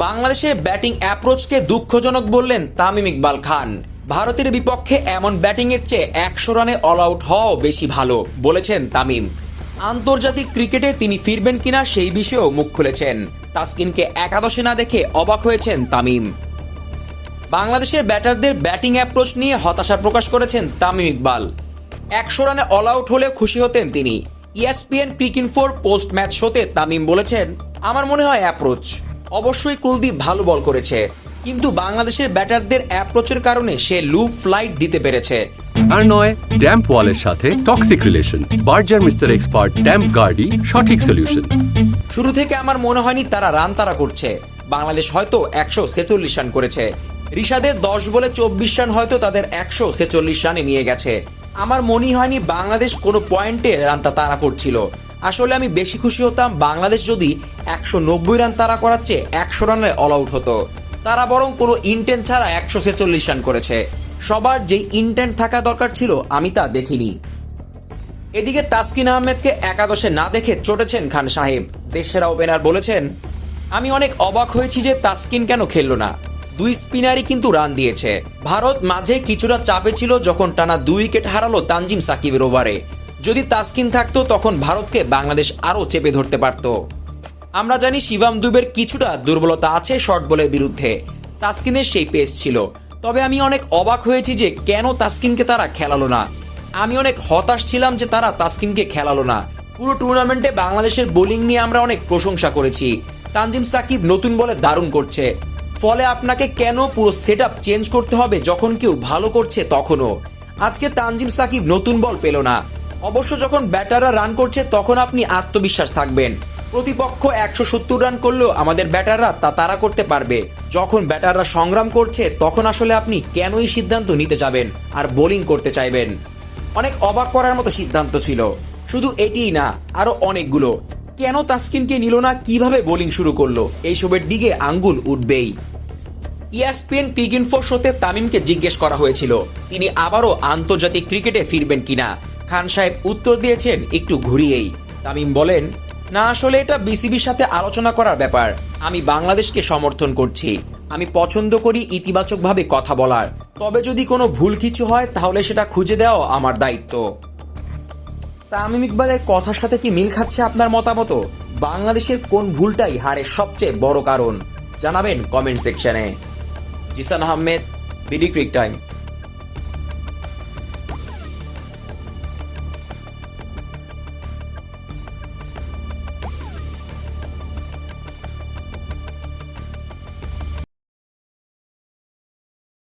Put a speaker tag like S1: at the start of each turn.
S1: বাংলাদেশের ব্যাটিং অ্যাপ্রোচকে দুঃখজনক বললেন তামিম ইকবাল খান। ভারতের বিপক্ষে এমন ব্যাটিংয়ের চেয়ে একশো রানে অল আউট হওয়াও বেশি ভালো, বলেছেন তামিম। আন্তর্জাতিক ক্রিকেটে তিনি ফিরবেন কিনা সেই বিষয়েও মুখ খুলেছেন। তাসকিনকে একাদশে না দেখে অবাক হয়েছেন তামিম। বাংলাদেশের ব্যাটারদের ব্যাটিং অ্যাপ্রোচ নিয়ে হতাশা প্রকাশ করেছেন তামিম ইকবাল। একশো রানে অল আউট হলে খুশি হতেন তিনি। ইএসপিএন ক্রিকিন ফোর পোস্ট ম্যাচ শোতে তামিম বলেছেন, আমার মনে হয় অ্যাপ্রোচ। অবশ্যই কুলদীপ ভালো বল করেছে। কিন্তু বাংলাদেশের ব্যাটারদের অ্যাপ্রোচের কারণে সে লুপ ফ্লাইট দিতে পেরেছে।
S2: আর নয় ড্যাম্প ওয়ালের সাথে toxic relation. Berger mister expert damp গার্ডই সঠিক সলিউশন।
S1: শুরু থেকে আমার মনে হয়নি তারা রান তারা করছে। বাংলাদেশ হয়তো একশো ছেচল্লিশ রান করেছে। ঋষাদের দশ বলে চব্বিশ রান হয়তো তাদের একশো ছেচল্লিশ রানে নিয়ে গেছে। আমার মনে হয়নি বাংলাদেশ কোনো পয়েন্টে রানটা তাড়া করছিল। আসলে আমি বেশি খুশি হতাম বাংলাদেশ যদি একশো নব্বই রান তাড়া করাচ্ছে, একশো রানে অল আউট হতো। তারা বরং কোনো ইন্টেন্ট ছাড়া একশো ছেচল্লিশ রান করেছে। সবার যে ইন্টেন্ট থাকা দরকার ছিল, আমি তা দেখিনি। এদিকে তাসকিন আহমেদকে একাদশে না দেখে চটেছেন খান সাহেব। দেশেরা ওপেনার বলেছেন, আমি অনেক অবাক হয়েছি যে তাসকিন কেন খেললো না। দুই স্পিনারই কিন্তু রান দিয়েছে। ভারত মাঝে কিছুটা চাপে ছিল যখন টানা দুই উইকেট হারালো তানজিম সাকিবের ওভারে যদি তাসকিন থাকতো, তখন ভারতকে বাংলাদেশ আরও চেপে ধরতে পারত। আমরা জানি শিবাম দুবের কিছুটা দুর্বলতা আছে শর্ট বলের বিরুদ্ধে। তাসকিনের সেই পেস ছিল। তবে আমি অনেক অবাক হয়েছি যে কেন তাসকিনকে তারা খেলালো না। আমি অনেক হতাশ ছিলাম যে তারা তাসকিনকে খেলালো না। পুরো টুর্নামেন্টে বাংলাদেশের বোলিং নিয়ে আমরা অনেক প্রশংসা করেছি। তানজিম সাকিব নতুন বলে দারুণ করছে। ফলে আপনাকে কেন পুরো সেট আপ চেঞ্জ করতে হবে যখন কেউ ভালো করছে তখনও? আজকে তানজিম সাকিব নতুন বল পেল না। অবশ্য যখন ব্যাটাররা রান করছে তখন আপনি আত্মবিশ্বাস থাকবেন। প্রতিপক্ষ একশো সত্তর রান করলেও আমাদের ব্যাটাররা তা তারা করতে পারবে। যখন ব্যাটাররা সংগ্রাম করছে, তখন আসলে আপনি কেনই সিদ্ধান্ত নিতে যাবেন আর বোলিং করতে চাইবেন? অনেক অবাক করার মতো সিদ্ধান্ত ছিল। শুধু এটিই না আরও অনেকগুলো। কেন তাসকিনকে নিল না? কীভাবে বোলিং শুরু করল? এইসবের দিকে আঙ্গুল উঠবেই। ইএসপিএন ক্রিকেট ফোর শোতে তামিমকে জিজ্ঞেস করা হয়েছিল, তিনি আবারও আন্তর্জাতিক ক্রিকেটে ফিরবেন কিনা? খান সাহেব উত্তর দিয়েছেন, একটু ঘুরিয়েই। তামিম বলেন না, আসলে এটা বিসিবির সাথে আলোচনা করার ব্যাপার। আমি বাংলাদেশকে সমর্থন করছি। আমি পছন্দ করি ইতিবাচকভাবে কথা বলার। তবে যদি কোনো ভুল কিছু হয়, তাহলে সেটা খুঁজে দেওয়া আমার দায়িত্ব। তামিম ইকবালের কথার সাথে কি মিল খাচ্ছে আপনার মতামত? বাংলাদেশের কোন ভুলটাই হারের সবচেয়ে বড় কারণ? জানাবেন কমেন্ট সেকশনে। Zisan Ahmed, BD Cric Time.